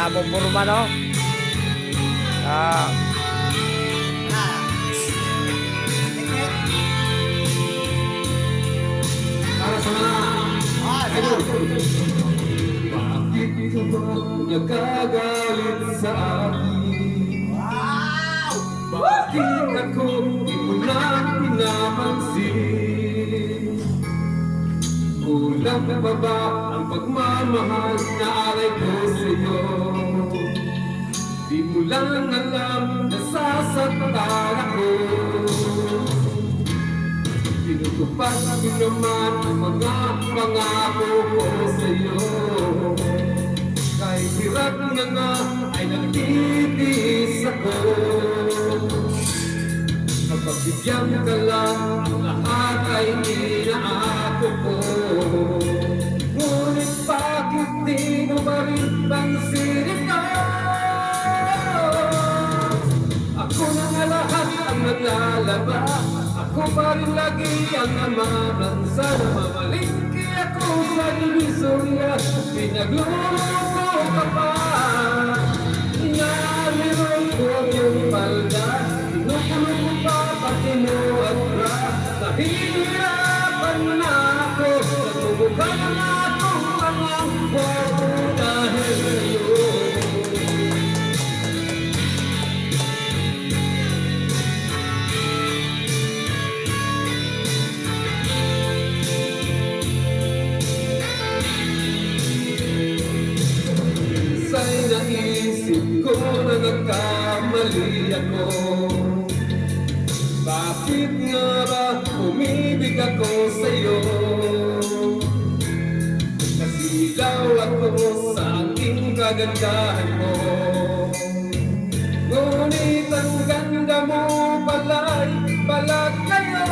tamang purma, no? Ah, ba nagagalit sa akin? Kulang pa ba ang pagmamahal na alay ko sa'yo? Di mo lang alam na sasaktan ako. Tinutupad ko naman ang mga pangako ko sa'yo. Kahit hirap na nga ay nagtitiis ako Kapag bigyan ka lang, lahat ay inaako ko. Ngunit bakit di mo pa rin pansinin ito? Ako na nga lahat ang naglalaba Ako pa rin lagi ang namaman Sana mamalingki. Ako sa divisorya Pinagluloko ka pa naisip ko na nagkamali ako Bakit nga ba umibig ako sa'yo? Nasilaw ako sa aking kagandahan mo. Ngunit ang ganda mo pala'y balat kayo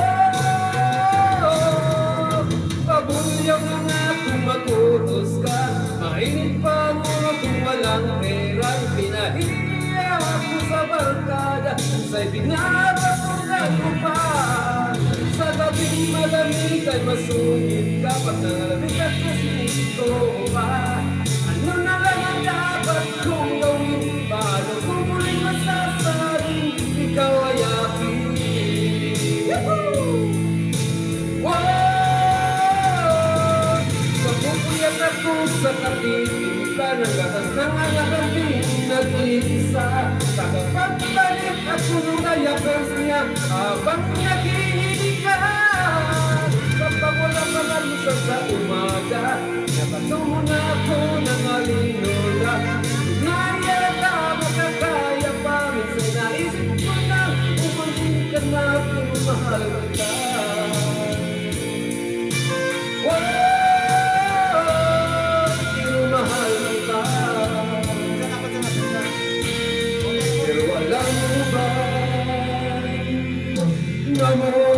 Pabulyaw na nga kung matutos ka. Mainit pa mo kung walang pera Pinahiya ako sa barkada. Sa'y binabatulan mo pa. Sa gabing malamig ay masungit ka Pag nalamig at nasito pa Ano na lang ang dapat kong gawin kung muling masasaring Ikaw ay akin Yahoo! Wow! Mapupuyat sa katingin ka ng lakas ng alakabing nag-iisa Tagapagbalik ako nung nayakas niya habang nag-iibig malusan sa umaga. Napatungo na ako ng alinola Nayata makakaya pa Minsan naisip ko na Umulit ka na kung mahal ka. Pero alam mo ba Namumuro